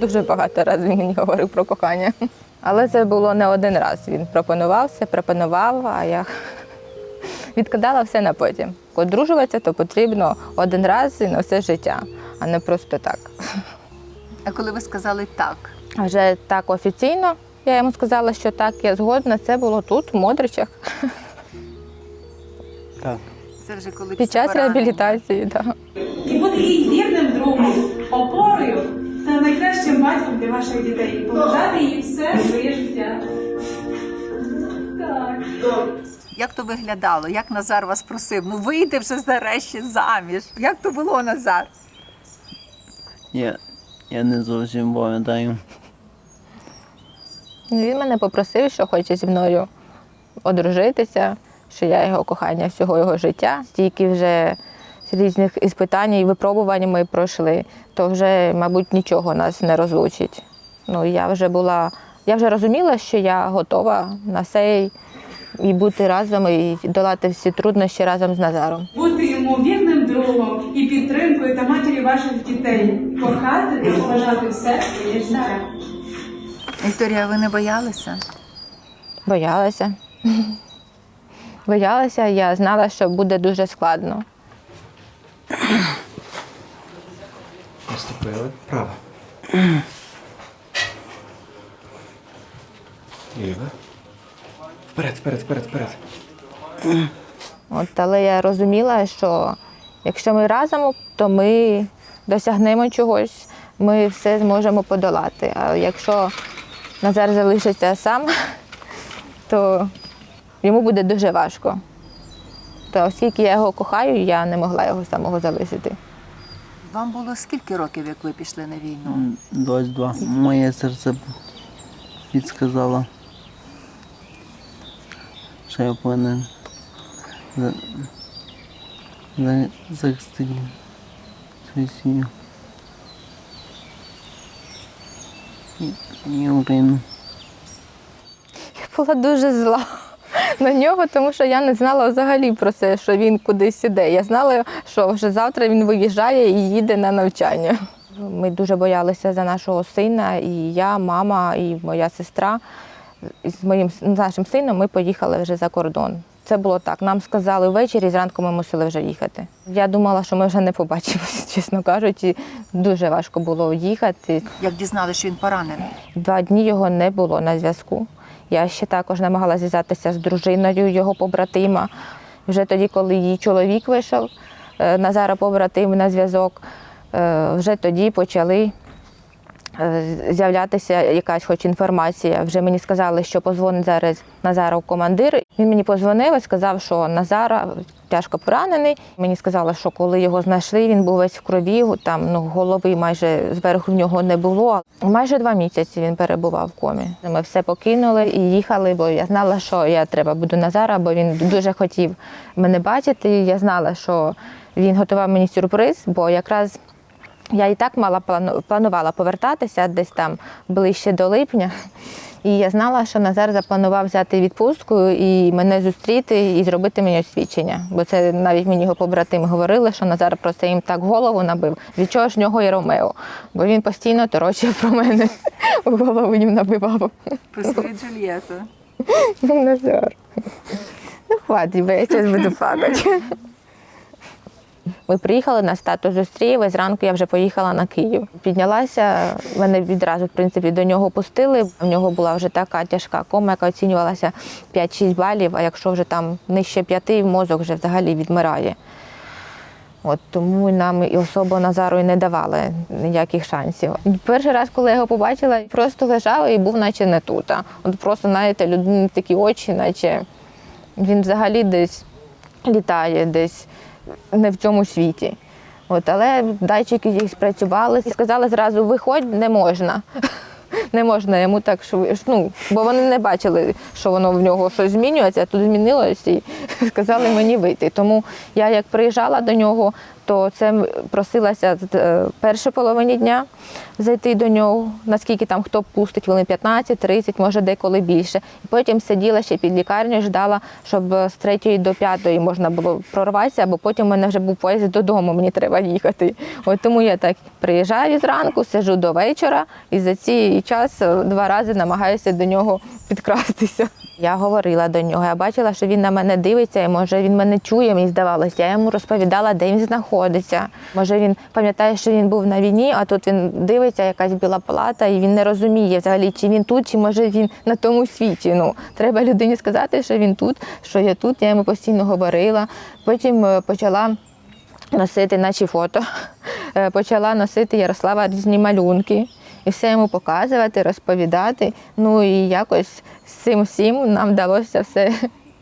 Дуже багато разів він мені говорив про кохання. Але це було не один раз. Він пропонувався, пропонував, а я відкидала все на потім. Одружуватися то потрібно один раз і на все життя, а не просто так. А коли ви сказали так, А вже так офіційно я йому сказала, що так, я згодна. Це було тут, в Модричах, Так. це вже коли під час поранення. реабілітації. Да. і бути їй вірним другом, опорою найкращим батьком для ваших дітей. І поважати їй все своє життя. Так. Як то виглядало? Як Назар вас просив? Ну вийди вже нарешті заміж. Як то було, Назар? Я, я не зовсім пам'ятаю. Він мене попросив, що хоче зі мною одружитися, що я його кохання всього його життя. Стільки вже різних іспитань і випробувань ми пройшли, то вже, мабуть, нічого нас не розлучить. Ну, я вже була, я вже розуміла, що я готова на все і- і бути разом, і долати всі труднощі разом з Назаром. Бути йому вірним другом і підтримкою та матір'ю ваших дітей. Кохати та поважати все своє життя. Вікторія, ви не боялися? Боялася. Боялася, я знала, що буде дуже складно. Наступили вправо. Ліво. Вперед, вперед, вперед, вперед. От, але я розуміла, що якщо ми разом, то ми досягнемо чогось, ми все зможемо подолати. А якщо Назар залишиться сам, то йому буде дуже важко. То оскільки я його кохаю, я не могла його самого залишити. Вам було скільки років, як ви пішли на війну? М, 22. Моє серце підсказало, що я повинен за, за, захистити свою сім'ю. І, і Україну. Я була дуже зла на нього, тому що я не знала взагалі про це, що він кудись іде. Я знала, що вже завтра він виїжджає і їде на навчання. Ми дуже боялися за нашого сина, і я, мама, і моя сестра. З моїм з нашим сином ми поїхали вже за кордон. Це було так. Нам сказали ввечері, зранку ми мусили вже їхати. Я думала, що ми вже не побачимося, чесно кажучи. Дуже важко було їхати. Як дізналися, що він поранений? Два дні його не було на зв'язку. Я ще також намагалася зв'язатися з дружиною його побратима. Вже тоді, коли її чоловік вийшов, е, Назара побратим на зв'язок, е, вже тоді почали з'являтися якась хоч інформація. Вже мені сказали, що позвонить зараз Назаров командир. Він мені позвонив і сказав, що Назара тяжко поранений. Мені сказали, що коли його знайшли, він був весь в крові, там ну, голови майже зверху в нього не було. Майже два місяці він перебував в комі. Ми все покинули і їхали, бо я знала, що я треба буду Назара, бо він дуже хотів мене бачити. Я знала, що він готував мені сюрприз, бо якраз я і так мала планувала повертатися десь там ближче до липня. І я знала, що Назар запланував взяти відпустку і мене зустріти і зробити мені освідчення. Бо це навіть мені його побратими говорили, що Назар просто їм так голову набив. Від чого ж в нього і Ромео? Бо він постійно торочив про мене, голову їм набивав. Про свою Джульєту. Ну, Назар. Ну, хватить, бо я зараз буду плакати. Ми приїхали на статус зустрів, і зранку я вже поїхала на Київ. Піднялася, мене відразу, в принципі, до нього пустили. У нього була вже така тяжка кома, яка оцінювалася 5-6 балів, а якщо вже там нижче 5, мозок вже взагалі відмирає. От тому нам і особо Назару і не давали ніяких шансів. Перший раз, коли я його побачила, просто лежав і був, наче не тут. От просто, знаєте, людини такі очі, наче він взагалі десь літає, десь не в цьому світі. От, але датчики їх спрацювали і сказали зразу, виходь, не можна. Не можна йому так швидко. Ну, бо вони не бачили, що воно в нього щось змінюється, а тут змінилося і сказали мені вийти. Тому я як приїжджала до нього, то це просилася е, першої половині дня зайти до нього, наскільки там хто пустить, хвилин 15-30, може деколи більше. І потім сиділа ще під лікарнею, ждала, щоб з третьої до п'ятої можна було прорватися, бо потім у мене вже був поїзд додому, мені треба їхати. От тому я так приїжджаю зранку, сижу до вечора і за цей час е, два рази намагаюся до нього підкрастися. Я говорила до нього, я бачила, що він на мене дивиться, і може він мене чує, мені здавалося. Я йому розповідала, де він знаходиться. Може він пам'ятає, що він був на війні, а тут він дивиться, якась біла палата, і він не розуміє взагалі, чи він тут, чи може він на тому світі. Ну, треба людині сказати, що він тут, що я тут. Я йому постійно говорила. Потім е, почала носити наші фото, Е, почала носити Ярослава різні малюнки. І все йому показувати, розповідати. Ну і якось з цим всім нам вдалося все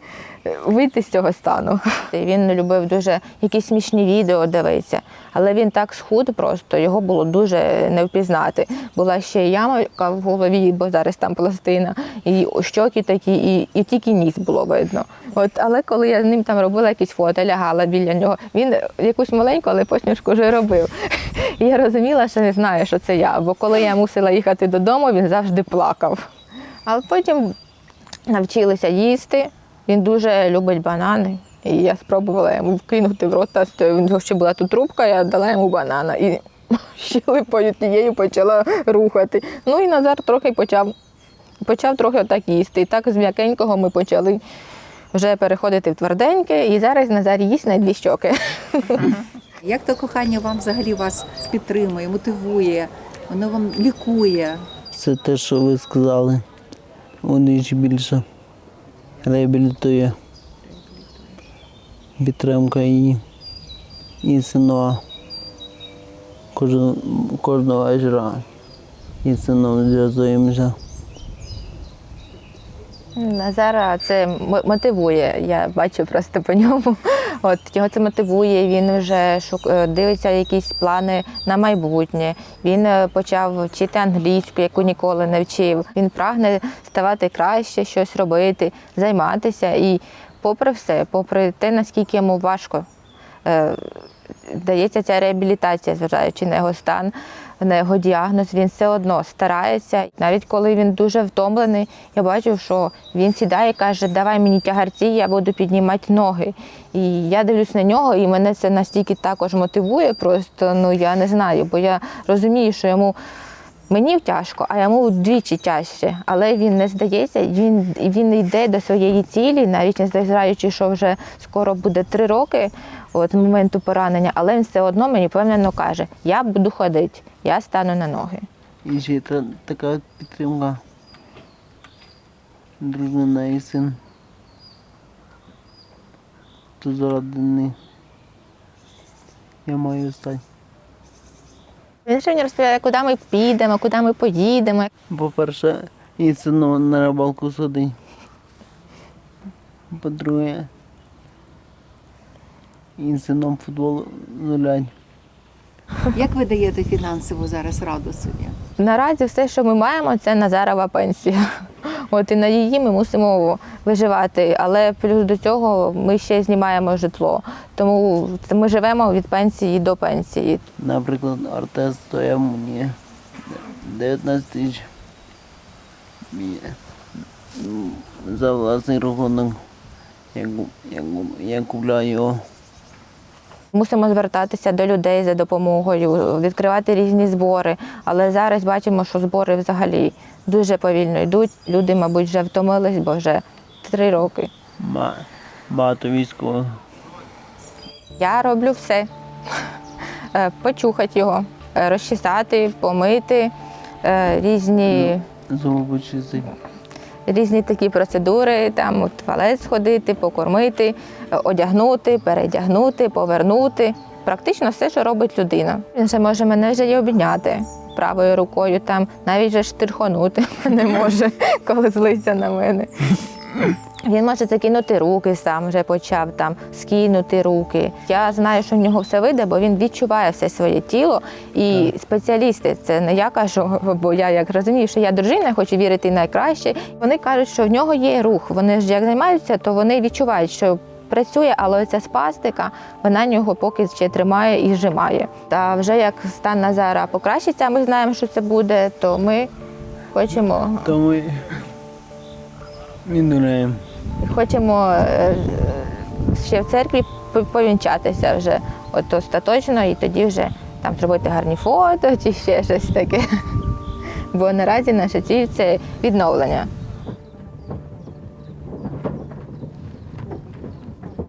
вийти з цього стану. Він любив дуже якісь смішні відео дивитися, але він так схуд просто, його було дуже не впізнати. Була ще ямка в голові, бо зараз там пластина, і щоки такі, і, і тільки ніс було видно. От, але коли я з ним там робила якісь фото, лягала біля нього, він якусь маленьку, але посмішку вже робив. І я розуміла, що не знає, що це я, бо коли я мусила їхати додому, він завжди плакав. А потім навчилися їсти. Він дуже любить банани. І я спробувала йому вкинути в рота. нього ще була тут трубка, я дала йому банана і щелепою тією почала рухати. Ну і Назар трохи почав, почав трохи отак їсти. І так з м'якенького ми почали вже переходити в тверденьке. І зараз Назар їсть на дві щоки. Як то кохання вам взагалі вас підтримує, мотивує, воно вам лікує? Все те, що ви сказали, вони ж більше реабілітує. Підтримка і, і. Кожен, кожного вечора і сином зв'язуємося. Назара це мотивує. Я бачу просто по ньому. От його це мотивує. Він вже шук... е, дивиться якісь плани на майбутнє. Він е, почав вчити англійську, яку ніколи не вчив. Він прагне ставати краще, щось робити, займатися. І попри все, попри те, наскільки йому важко. е, Дається ця реабілітація, зважаючи на його стан, на його діагноз, він все одно старається. Навіть коли він дуже втомлений, я бачу, що він сідає і каже, давай мені тягарці, я буду піднімати ноги. І я дивлюсь на нього, і мене це настільки також мотивує, просто ну я не знаю, бо я розумію, що йому Мені тяжко, а йому вдвічі тяжче. Але він не здається, він, він йде до своєї цілі, навіть не зважаючи, що вже скоро буде три роки от, з моменту поранення, але він все одно мені впевнено каже, я буду ходити, я стану на ноги. І ще та, така підтримка. Дружина і син. То заради я маю стати. Він ще мені розповідає, куди ми підемо, куди ми поїдемо. По-перше, і сином на рибалку сходить. По-друге, і сином футбол гулять. Як ви даєте фінансову зараз раду собі? Наразі все, що ми маємо, це Назарова пенсія. От і на її ми мусимо виживати. Але плюс до цього ми ще знімаємо житло. Тому ми живемо від пенсії до пенсії. Наприклад, артез стоїть мені 19 тисяч. За власний рахунок я, ку- я, ку- я купляю його. Мусимо звертатися до людей за допомогою, відкривати різні збори. Але зараз бачимо, що збори взагалі дуже повільно йдуть. Люди, мабуть, вже втомились, бо вже три роки. Ба- Багато військових. Я роблю все. Е, Почухати його, е, розчесати, помити, е, різні, Зуби чистить. Різні такі процедури, там у туалет сходити, покормити, е, одягнути, передягнути, повернути. Практично все, що робить людина. Він ще може мене вже й обійняти правою рукою, там навіть вже штирхонути не може, коли злиться на мене. Він може закинути руки сам, вже почав там скинути руки. Я знаю, що в нього все вийде, бо він відчуває все своє тіло. І спеціалісти, це не я кажу, бо я як розумію, що я дружина, хочу вірити найкраще. Вони кажуть, що в нього є рух. Вони ж як займаються, то вони відчувають, що працює, але оця спастика, вона нього поки ще тримає і зжимає. Та вже як стан Назара покращиться, ми знаємо, що це буде, то ми хочемо, То ми віддаємо. Хочемо е, ще в церкві повінчатися вже от остаточно, і тоді вже там зробити гарні фото чи ще щось таке. Бо наразі наша ціль це відновлення.